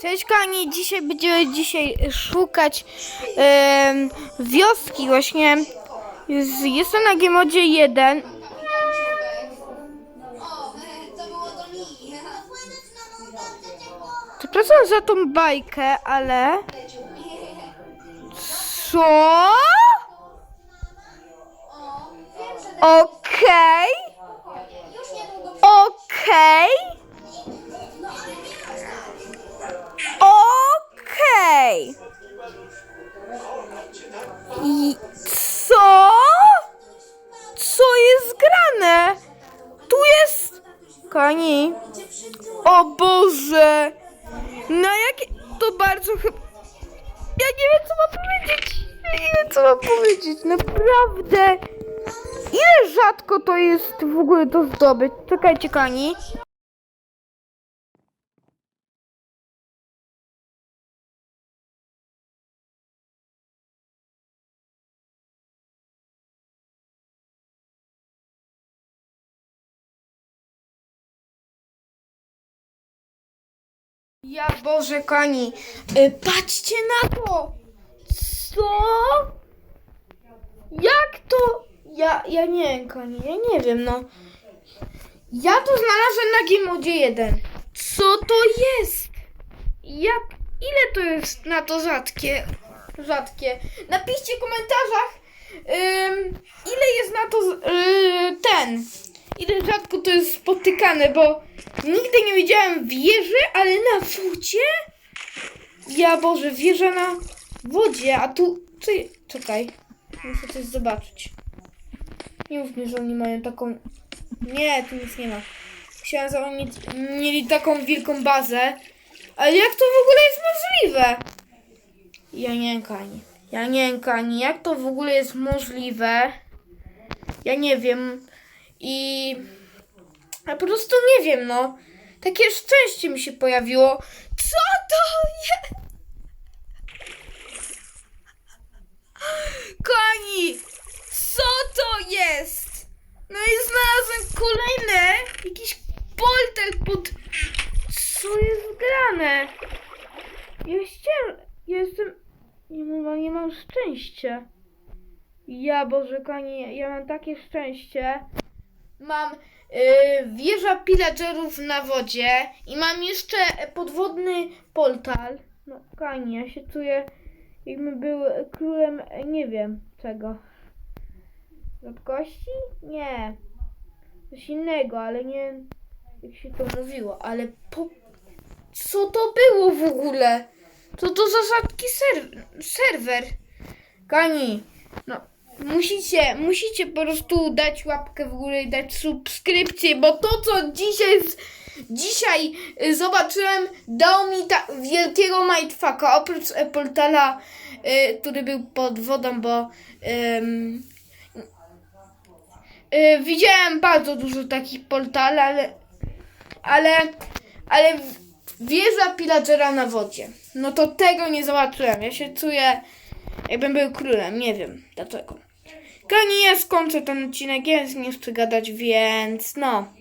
Cześć kochani, dzisiaj będziemy dzisiaj szukać em, wioski właśnie. Jest, jestem na Gmodzie 1. Przepraszam za tą bajkę, ale... Co? Okej. Okej. Okej. I co? Co jest grane? Tu jest... Koni. O Boże. Na jakie... To bardzo chyba... Ja nie wiem, co mam powiedzieć. Ja nie wiem, co mam powiedzieć. Naprawdę. Ile rzadko to jest w ogóle to zdobyć? Czekajcie, Kani. Ja Boże, Kani. Y, patrzcie na to. Co? Jak to? Ja, ja nie wiem, Kani, ja nie wiem, no. Ja to znalazłem na Gimodzie 1. Co to jest? Jak, ile to jest na to rzadkie? Rzadkie. Napiszcie w komentarzach, ym, ile jest na to yy, ten. Ile rzadko to jest spotykane, bo nigdy nie widziałem wieży, ale na wodzie? Ja Boże, wieża na wodzie, a tu... Czekaj, muszę coś zobaczyć. Nie mów mi, że oni mają taką... Nie, tu nic nie ma. Myślałem, że oni mieli taką wielką bazę. Ale jak to w ogóle jest możliwe? Ja nie Kani. Ja nie Kani. Jak to w ogóle jest możliwe? Ja nie wiem. I... Ja po prostu nie wiem, no. Takie szczęście mi się pojawiło. Co to jest? Koni! Co to jest? No i znalazłem kolejne jakiś polter pod... Co jest grane? Ja jestem... Nie mam, nie mam szczęścia. Ja, Boże, kochani, ja mam takie szczęście. Mam wieża pillagerów na wodzie i mam jeszcze podwodny portal. No, kochani, ja się czuję jakbym był królem, nie wiem czego. Rzadkości? Nie. Coś innego, ale nie jak się to mówiło, ale po... Co to było w ogóle? Co to za rzadki ser... serwer? Kani, no musicie, musicie po prostu dać łapkę w górę i dać subskrypcję, bo to co dzisiaj. Dzisiaj y, zobaczyłem, dał mi ta wielkiego mindfucka, oprócz e, portala, y, który był pod wodą, bo ym, y, widziałem bardzo dużo takich portali, ale, ale, ale wieża pillagera na wodzie. No to tego nie zobaczyłem. Ja się czuję, jakbym był królem. Nie wiem dlaczego. Koni, ja skończę ten odcinek. Ja nie chcę gadać, więc no.